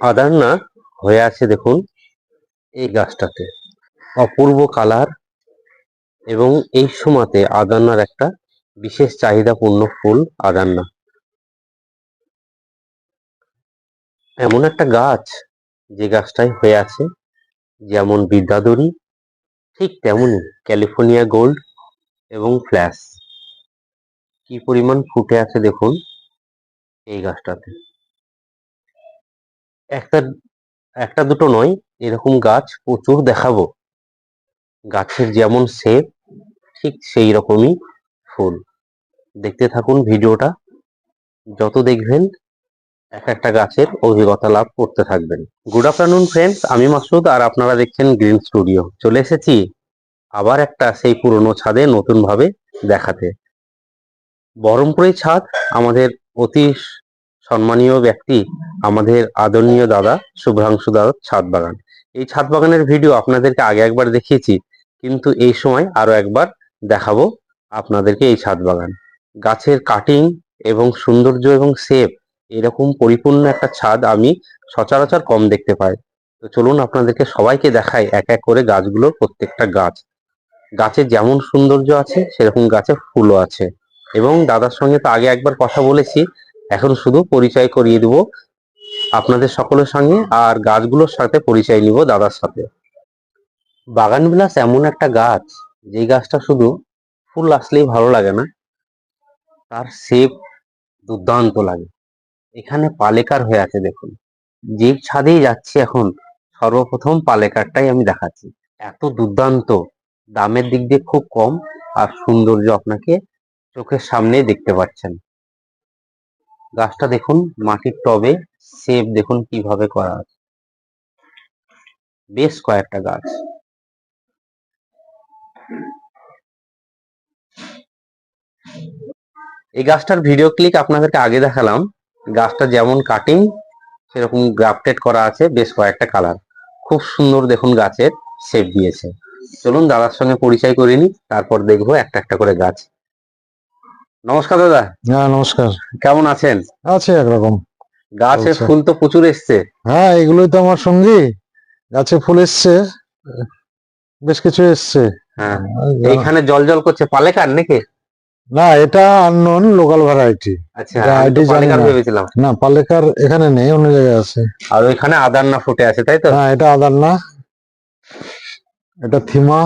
আদারনা হয়ে আছে দেখুন এই গাছটাতে। অপূর্ব কালার এবং এই সময়তে আদান্নার একটা বিশেষ চাহিদাপূর্ণ ফুল আদান্না এমন একটা গাছ যে গাছটায় হয়ে আছে, যেমন বিদ্যাধরী, ঠিক তেমনই ক্যালিফোর্নিয়া গোল্ড এবং ফ্ল্যাশ। কি পরিমাণ ফুটে আছে দেখুন এই গাছটাতে। একটা একটা দুটো নয়, এরকম গাছ প্রচুর দেখাবো। গাছের যেমন শেপ, ঠিক সেই রকমই ফুল। দেখতে থাকুন ভিডিওটা, যত দেখবেন এক একটা গাছের অভিজ্ঞতা লাভ করতে থাকবেন। গুড আফটারনুন ফ্রেন্ডস আমি মাসুদ আর আপনারা দেখছেন গ্রিন স্টুডিও চলে এসেছি আবার একটা সেই পুরনো ছাদে নতুন ভাবে দেখাতে। বহরমপুরের ছাদ আমাদের অতি সম্মানীয় ব্যক্তি আমাদের আদরণীয় দাদা শুভ্রাংশু দাদার ছাদ বাগান এই ছাদ বাগানের ভিডিও আপনাদেরকে আগে একবার দেখিয়েছি, কিন্তু এই সময় আরও একবার দেখাবো আপনাদেরকে এই ছাদ বাগান গাছের কাটিং এবং সৌন্দর্য এবং শেপ এরকম পরিপূর্ণ একটা ছাদ আমি সচরাচর কম দেখতে পাই। তো চলুন আপনাদেরকে সবাইকে দেখাই এক এক করে গাছগুলোর প্রত্যেকটা গাছ। গাছের যেমন সৌন্দর্য আছে, সেরকম গাছে ফুলও আছে। এবং দাদার সঙ্গে তো আগে একবার কথা বলেছি, এখন শুধু পরিচয় করিয়ে দিব আপনাদের সকলের সঙ্গে আর গাছগুলোর সাথে পরিচয় নিব দাদার সাথে। বাগান বিলাস এমন একটা গাছ, যে গাছটা শুধু ফুল আসলেই ভালো লাগে না, তার শেপ দুর্দান্ত লাগে। এখানে পালেকার হয়ে আছে দেখুন। যে ছাদেই যাচ্ছি এখন, সর্বপ্রথম পালেকারটাই আমি দেখাচ্ছি। এত দুর্দান্ত, দামের দিক দিয়ে খুব কম, আর সৌন্দর্য আপনাকে চোখের সামনেই দেখতে পাচ্ছেন। গাছটা দেখুন, মাটির টবে শেপ দেখুন কীভাবে করা আছে। বেশ কয়েকটা গাছ। এই গাছটার ভিডিও ক্লিক আপনাদেরকে আগে দেখালাম। গাছটা যেমন কাটিং সেরকম গ্রাফটেড করা আছে বেশ কয়েকটা কালার খুব সুন্দর দেখুন গাছের শেপ দিয়েছে। চলুন দাদার সঙ্গে পরিচয় করে নি তারপর দেখব একটা একটা করে গাছ। নমস্কার দাদা। হ্যাঁ নমস্কার। কেমন আছেন? আছে একরকম। গাছের আচ্ছা। ফুল তো প্রচুর এসছে। হ্যাঁ এগুলোই তো আমার সঙ্গী। গাছে ফুল এসছে। বেশ কিছু এসছে। হ্যাঁ। এইখানে জল জল করছে। পালেকার নাকি? না এটা আননোন লোকাল ভ্যারাইটি আচ্ছা জানি না। ভেবেছিলাম। না পালেকার এখানে নেই অন্য জায়গায় আছে। আর ওইখানে আদারনা ফুটে আছে তাই তো? হ্যাঁ এটা আদার না। এটা থিমা।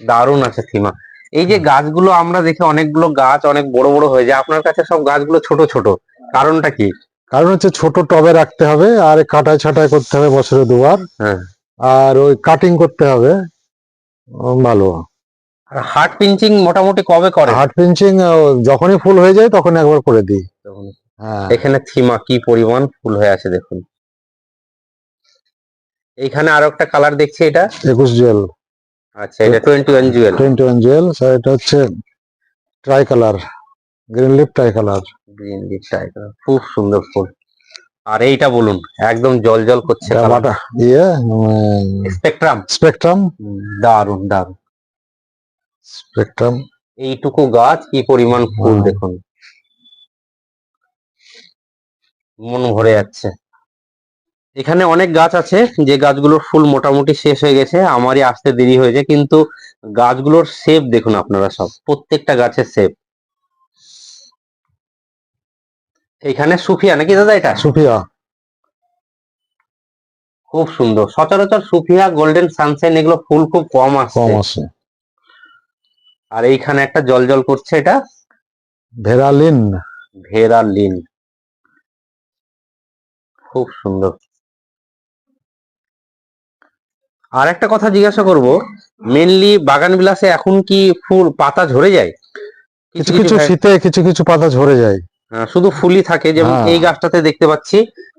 দারুণ আছে থিমা। এই যে গাছগুলো আমরা দেখি অনেকগুলো গাছ অনেক বড় বড় হয়ে যায়। আপনার কাছে সব গাছগুলো ছোট ছোট। কারণটা কি? কারণ হচ্ছে ছোট টবে রাখতে হবে আর কাটাই ছাটাই করতে হবে বছরে দুবার। হ্যাঁ। আর ওই কাটিং করতে হবে। ভালো। আর হার্ট পিঞ্চিং মোটামুটি কবে করে? হার্ট পিঞ্চিং যখনই ফুল হয়ে যায় তখন একবার করে দিই। হ্যাঁ। এখানে থিমা কি পরিমাণ ফুল হয়ে আছে দেখুন। এইখানে আরও একটা কালার দেখছি এটা। একুশ জুয়েল। আচ্ছা এটা twenty one jewel. Twenty one jewel এটা হচ্ছে tricolour green lip tie colour green lip tiger খুব সুন্দর ফুল। আর এইটা বলুন একদম জল জল করছে ইয়ে স্পেকট্রাম স্পেকট্রাম দারুণ দারুণ স্পেকট্রাম এইটুকু গাছ কি পরিমাণ ফুল দেখুন। মন ভরে যাচ্ছে। এখানে অনেক গাছ আছে যে গাছগুলোর ফুল মোটামুটি শেষ হয়ে গেছে আমারই আসতে দেরি হয়েছে কিন্তু গাছগুলোর শেপ দেখুন আপনারা সব। প্রত্যেকটা গাছের শেপ এখানে সুফিয়া নাকি দাদা এটা? সুফিয়া। খুব সুন্দর। সচরাচর সুফিয়া গোল্ডেন সানশাইন এগুলো ফুল খুব কম কম আসছে আর এইখানে একটা জল জল করছে এটা। ভেরালিন। ভেরা লিন খুব সুন্দর। আর একটা কথা জিজ্ঞাসা করব মেনলি বাগান বিলাসে এখন কি ফুল পাতা ঝরে যায়? কিছু কিছু শীতে কিছু কিছু পাতা ঝরে যায়। শুধু ফুলই থাকে যেমন হ্যাঁ। এই গাছটাতে দেখতে পাচ্ছি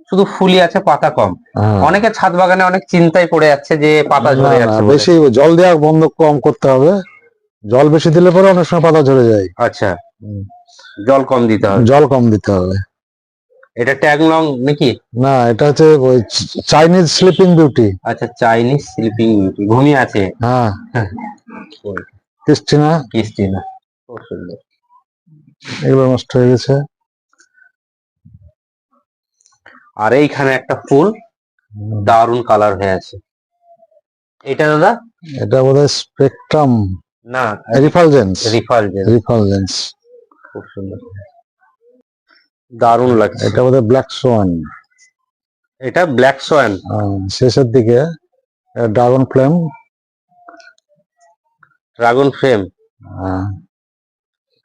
শুধু ফুলই আছে পাতা কম। হ্যাঁ। অনেকে ছাদ বাগানে অনেক চিন্তায় পড়ে যাচ্ছে যে পাতা ঝরে যাচ্ছে বেশি জল দেওয়া বন্ধ কম করতে হবে। জল বেশি দিলে পরে অনেক সময় পাতা ঝরে যায়। আচ্ছা। জল কম দিতে হবে। জল কম দিতে হবে। এটা ট্যাগ লং নাকি? না এটা হচ্ছে ওই চাইনিজ স্লিপিং বিউটি। আচ্ছা চাইনিজ স্লিপিং বিউটি ঘুমিয়ে আছে। হ্যাঁ। হ্যাঁ। ক্রিস্টিনা ক্রিস্টিনা খুব সুন্দর। এগুলো নষ্ট হয়ে গেছে। আর এইখানে একটা ফুল দারুণ কালার হয়ে আছে। এটা দাদা? এটা বোধহয় স্পেকট্রাম না। রিফালজেন্স রিফালজেন্স রিফালজেন্স খুব সুন্দর। দারুণ লাগছে। এটা বোধহয় ব্ল্যাক সোয়ান এটা ব্ল্যাক সোয়ান শেষের দিকে ড্রাগন ফ্লেম ড্রাগন ফ্রেম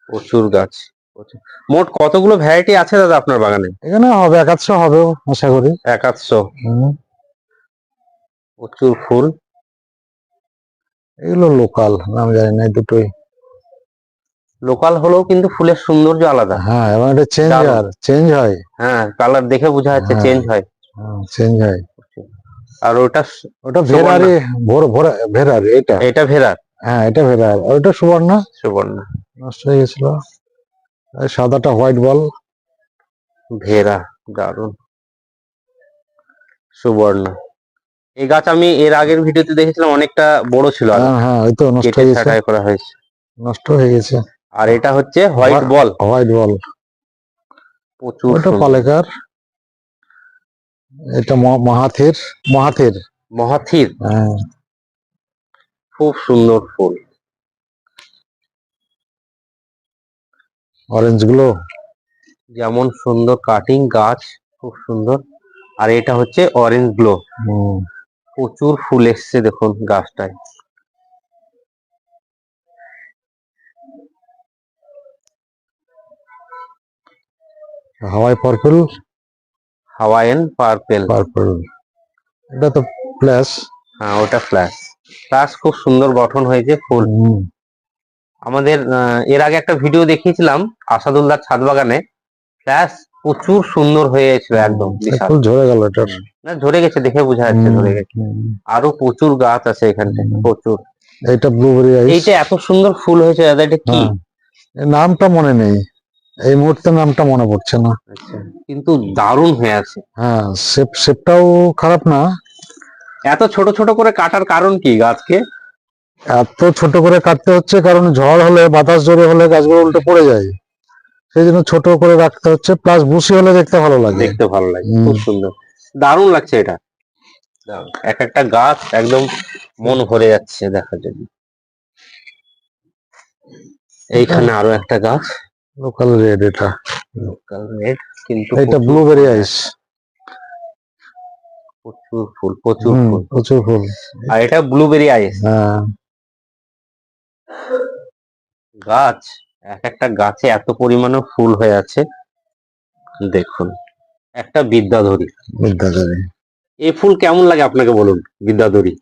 প্রচুর গাছ। মোট কতগুলো ভ্যারাইটি আছে দাদা আপনার বাগানে? এখানে হবে একাদশো হবে আশা করি। একাদশো। প্রচুর ফুল। এগুলো লোকাল নাম জানি না দুটোই। লোকাল হলেও কিন্তু ফুলের সৌন্দর্য আলাদা। হ্যাঁ এবং এটা চেঞ্জ। আর চেঞ্জ হয়। হ্যাঁ কালার দেখে বোঝা যাচ্ছে হ্যাঁ। চেঞ্জ হয়। চেঞ্জ হয়। আর ওটা ওটা। ভেরারি ভোর ভোর ভেরারি এটা? এটা ভেরার। হ্যাঁ এটা ভেরার। ওটা সুবর্ণ? সুবর্ণ। নষ্ট হয়ে গেছিল। সাদাটা হোয়াইট বল। ভেরা দারুণ। সুবর্ণ। এই গাছ আমি এর আগের ভিডিওতে দেখেছিলাম অনেকটা বড় ছিল হ্যাঁ হ্যাঁ ওই তো নষ্ট হয়ে গেছে। করা হয়েছে। নষ্ট হয়ে গেছে। আর এটা হচ্ছে হোয়াইট বল। White ball. প্রচুর ওটা সুন্দর। পালেকার। এটা মহাথির মহাথির। মহাথির। হ্যাঁ। খুব সুন্দর ফুল। অরেঞ্জগুলো। যেমন সুন্দর কাটিং গাছ খুব সুন্দর। আর এটা হচ্ছে অরেঞ্জ গ্লো প্রচুর ফুল এসছে দেখুন গাছটায়। Hawaii purple Hawaiian purple. Purple এটা তো প্লাস হ্যাঁ ওটা ফ্ল্যাশ ফ্ল্যাশ খুব সুন্দর গঠন হয়েছে ফুল। আমাদের এর আগে একটা ভিডিও দেখিয়েছিলাম আসাদুল্লাহ ছাদ বাগানে ফ্ল্যাশ প্রচুর সুন্দর হয়েছিল একদম ঝরে গেল না ঝরে গেছে দেখে বোঝা যাচ্ছে ঝরে গেছে। আরও প্রচুর গাছ আছে এখানটায় প্রচুর। এটা ব্লুবেরি এইটা এত সুন্দর ফুল হয়েছে দাদা এটা কি? হ্যাঁ। নামটা মনে নেই। এই মুহূর্তে নামটা মনে পড়ছে না। আচ্ছা, কিন্তু দারুণ হয়ে আছে। হ্যাঁ শেপ শেপটাও খারাপ না। এত ছোট ছোট করে কাটার কারণ কি গাছকে? এত ছোট করে কাটতে হচ্ছে কারণ ঝড় হলে বাতাস জোরে হলে গাছগুলো উল্টে পড়ে যায়। সেই জন্য ছোট করে রাখতে হচ্ছে প্লাস বুসি হলে দেখতে ভালো লাগে। দেখতে ভালো লাগে খুব সুন্দর। দারুণ লাগছে এটা। এক একটা গাছ একদম মন ভরে যাচ্ছে দেখার জন্য। এইখানে আরও একটা গাছ। লোকাল রেড এটা। লোকাল রেড কিন্তু এটা ব্লুবেরি আইস প্রচুর ফুল প্রচুর ফুল। প্রচুর ফুল। আর এটা ব্লুবেরি আইস হ্যাঁ। গাছ এক একটা গাছে এত পরিমাণে ফুল হয়ে আছে। দেখুন একটা বিদ্যাধরী। বিদ্যাধরী। এই ফুল কেমন লাগে আপনাকে বলুন বিদ্যাধরী?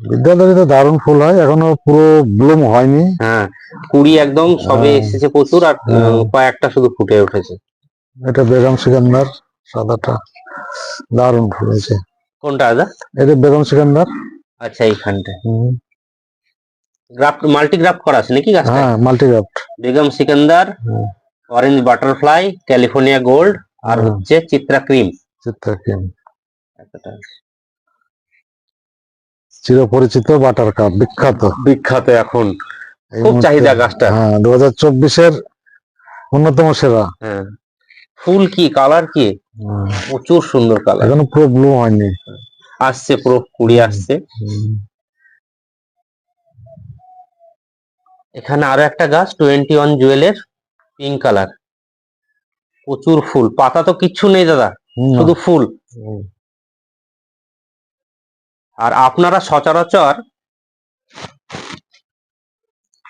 বিদ্যাধরী তো দারুণ ফুল হয় এখনও পুরো ব্লুম হয়নি। হ্যাঁ কুড়ি একদম সবে হ্যাঁ। এসেছে প্রচুর আর। কয়েকটা শুধু ফুটে উঠেছে। এটা বেগম সিকান্দার সাদাটা দারুণ ফুল হয়েছে। কোনটা দাদা? এটা বেগম সিকান্দার। আচ্ছা এইখানটায়। হুম, গ্রাফট মাল্টি গ্রাফট করা আছে নাকি গাছটা হ্যাঁ multigraft Begum Sikandar orange butterfly California gold আর হচ্ছে চিত্রা ক্রিম চিত্রকিম এতটা। চিরপরিচিত বাটার কাপ বিখ্যাত। বিখ্যাত এখন। খুব চাহিদা গাছটা। হ্যাঁ দু হাজার চব্বিশের অন্যতম সেরা। হ্যাঁ। ফুল কি কালার কি? প্রচুর সুন্দর কালার এখনও পুরো ব্লু হয়নি। আসছে পুরো কুড়ি আসছে। এখানে আরও একটা গাছ টোয়েন্টি ওয়ান জুয়েলের পিঙ্ক কালার প্রচুর ফুল। পাতা তো কিচ্ছু নেই দাদা শুধু ফুল। আর আপনারা সচরাচর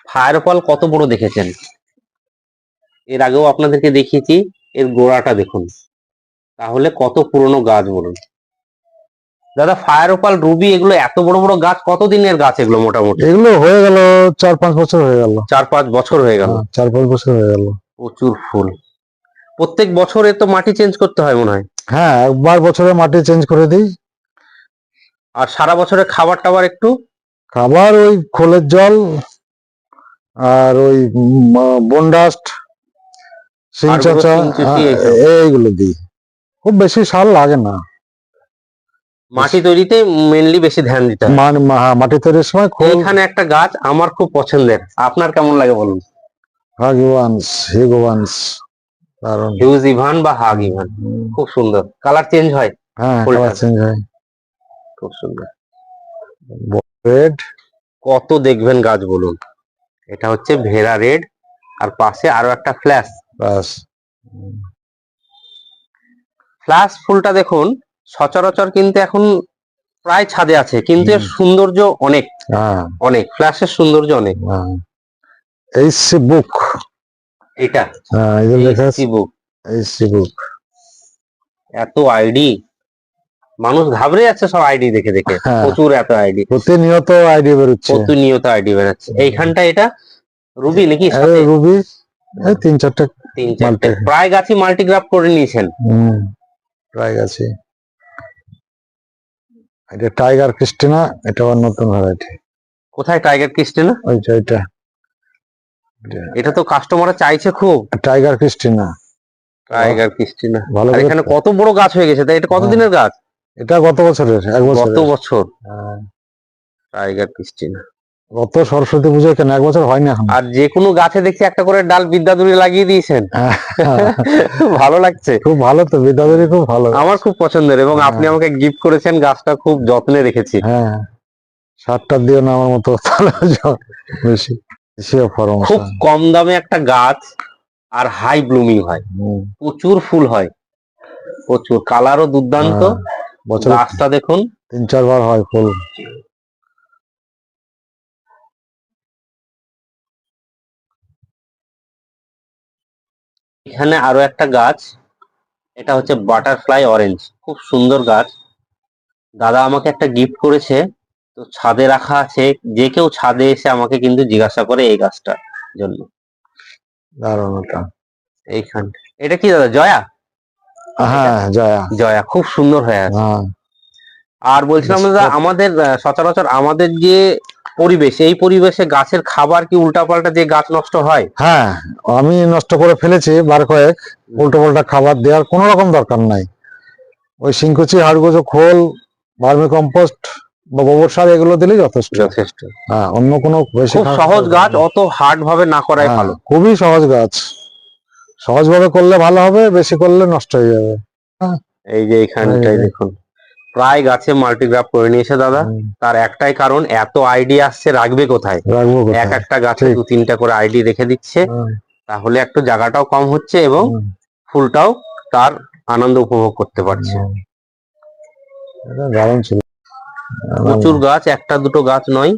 ফায়ারফল কত বড় দেখেছেন? এর আগেও আপনাদেরকে দেখিয়েছি এর গোড়াটা দেখুন। তাহলে কত পুরনো গাছ বলুন। দাদা ফায়ারপাল রুবি এগুলো এত বড় বড় গাছ কতদিনের গাছ এগুলো মোটামুটি? এগুলো হয়ে গেল চার পাঁচ বছর হয়ে গেল। চার পাঁচ বছর হয়ে গেল? হ্যাঁ, চার পাঁচ বছর হয়ে গেল। প্রচুর ফুল। প্রত্যেক বছরে তো মাটি চেঞ্জ করতে হয় মনে হয়? হ্যাঁ একবার বছরে মাটি চেঞ্জ করে দিই। আর সারা বছরে খাবার টাবার একটু? খাবার ওই খোলের জল আর ওই বনডাস্ট সিং চাচা হ্যাঁ। এইগুলো দিই। খুব বেশি সার লাগে না। মাটি তৈরিতে মেনলি বেশি ধ্যান দিতে হয়। মানে হ্যাঁ, মাটি তৈরির সময় খোল এইখানে একটা গাছ আমার খুব পছন্দের। আপনার কেমন লাগে বলুন? ভাগবানস হিগবানস দারুণ হিউজ ইভান বা হাগ ইভান খুব সুন্দর। কালার চেঞ্জ হয়? হ্যাঁ কালার চেঞ্জ হয়। খুব সুন্দর। রেড কত দেখবেন গাছ বলুন। এটা হচ্ছে ভেরা রেড আর পাশে আরও একটা ফ্ল্যাশ ফ্ল্যাশ ফুলটা দেখুন সচরাচর কিন্তু এখন প্রায় ছাদে আছে কিন্তু এর সৌন্দর্য অনেক। হ্যাঁ। অনেক ফ্ল্যাশের সৌন্দর্য অনেক। হ্যাঁ। এইচসি বুক এটা? হ্যাঁ এই লেখা আছে। বুক এইচসি বুক এত আইডি মানুষ ঘাবড়ে যাচ্ছে সব আইডি দেখে দেখে। হ্যাঁ। প্রচুর এত আইডি প্রতিনিয়ত আইডিয়া বেরোচ্ছে। প্রতিনিয়ত আইডি বেরোচ্ছে। এইখানটা এটা? রুবি নাকি রুবি? তিন চারটে তিন চারটে। প্রায় গাছই মাল্টিগ্রাফ করে নিয়েছেন। প্রায় গেছে এটা টাইগার ক্রিস্টিনা এটা আবার নতুন ভ্যারাইটি কোথায় টাইগার ক্রিস্টিনা ওই যে এটা এটা তো কাস্টমার চাইছে খুব। টাইগার ক্রিস্টিনা টাইগার ক্রিস্টিনা ভালো এখানে কত বড় গাছ হয়ে গেছে? তাই এটা কত হ্যাঁ। দিনের গাছ? এটা গত বছরের এক বছর গত বছর। হ্যাঁ। টাইগার ক্রিস্টিনা গত সরস্বতী পুজো কেন? এক বছর হয়নি এখন। আর যে কোনো গাছে দেখছি একটা করে ডাল বিদ্যাধুরি লাগিয়ে দিয়েছেন। ভালো লাগছে। খুব ভালো তো বিদ্যাধরী খুব ভালো। আমার খুব পছন্দের এবং আপনি হ্যাঁ। আমাকে গিফট করেছেন গাছটা খুব যত্নে রেখেছি। হ্যাঁ। সাতটা দিও না আমার মতো বেশি খুব কম দামে একটা গাছ আর হাই ব্লুমিং হয়। প্রচুর ফুল হয়। প্রচুর। কালারও দুর্দান্ত। বছরে গাছটা দেখুন। তিন চারবার হয় ফুল। এখানে আরও একটা গাছ এটা হচ্ছে বাটারফ্লাই অরেঞ্জ খুব সুন্দর গাছ। দাদা আমাকে একটা গিফট করেছে তো ছাদে রাখা আছে যে কেউ ছাদে এসে আমাকে কিন্তু জিজ্ঞাসা করে এই গাছটার জন্য। দারুণ ওটা। এইখান এটা কি দাদা জয়া? হ্যাঁ জয়া। জয়া খুব সুন্দর হয়ে আছে। হ্যাঁ। আর বলছিলাম দাদা আমাদের সচরাচর আমাদের যে পরিবেশ এই পরিবেশে গাছের খাবার কি উল্টাপাল্টা দিয়ে গাছ নষ্ট হয়? হ্যাঁ আমি নষ্ট করে ফেলেছি বার কয়েক উল্টো পাল্টা খাবার দেওয়ার কোনো রকম দরকার নাই। ওই শিংকুচি হাড়গুজো খোল ভার্মি কম্পোস্ট বা গোবর সার এগুলো দিলেই যথেষ্ট। যথেষ্ট। হ্যাঁ অন্য কোনো সহজ গাছ অত হার্ড ভাবে না করাই হ্যাঁ, ভালো। খুবই সহজ গাছ। সহজভাবে করলে ভালো হবে বেশি করলে নষ্ট হয়ে যাবে। এই যে এইখানটাই দেখুন। প্রায় গাছে মাল্টিগ্রাফ করে নিয়েছে দাদা। তার একটাই কারণ এত আইডি আসছে রাখবে কোথায়? এক একটা গাছে দু তিনটা করে আইডি রেখে দিচ্ছে। তাহলে একটু জায়গাটাও কম হচ্ছে এবং ফুলটাও তার আনন্দ উপভোগ করতে পারছে। প্রচুর গাছ একটা দুটো গাছ নয়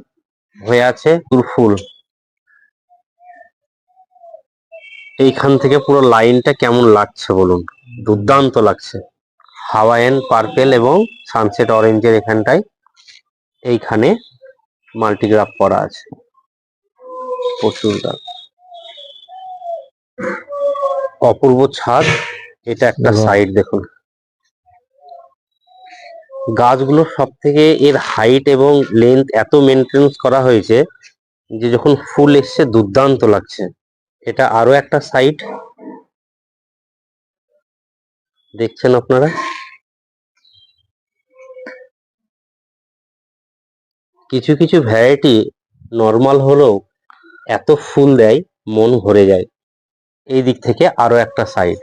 হয়ে আছে ফুল। এইখান থেকে পুরো লাইনটা কেমন লাগছে বলুন? দুর্দান্ত লাগছে। হাওয়াইয়ান পার্পেল এবং সানসেট অরেঞ্জের এখানটায় এইখানে মাল্টিগ্রাফ করা আছে। প্রচুর গাছ অপূর্ব ছাদ এটা একটা সাইড দেখুন। গাছগুলো সব থেকে এর হাইট এবং লেন্থ এত মেনটেন্স করা হয়েছে যে যখন ফুল এসছে দুর্দান্ত লাগছে। এটা আরও একটা সাইড দেখছেন আপনারা? কিছু কিছু ভ্যারাইটি নর্মাল হলেও এত ফুল দেয়, মন ভরে যায়। এই দিক থেকে আরও একটা সাইড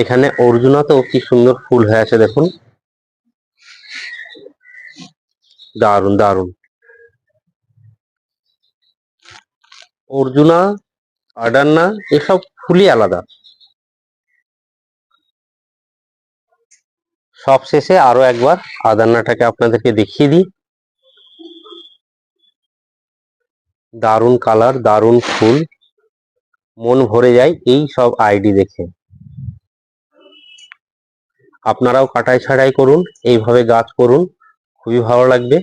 এখানে অর্জুনাতেও কি সুন্দর ফুল হয়ে আছে দেখুন। দারুণ দারুণ অর্জুনা আডান্না এসব ফুলই আলাদা। সব শেষে আরও একবার আদান্নাটাকে আপনাদেরকে দেখিয়ে দিই। দারুণ কালার দারুণ ফুল। মন ভরে যায় এই সব আইডি দেখে। আপনারাও কাটাই ছাড়াই করুন, এইভাবে গাছ করুন। খুবই ভালো লাগবে,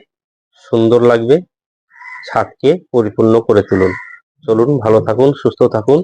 সুন্দর লাগবে। ছাদকে পরিপূর্ণ করে তুলুন। চলুন, ভালো থাকুন, সুস্থ থাকুন।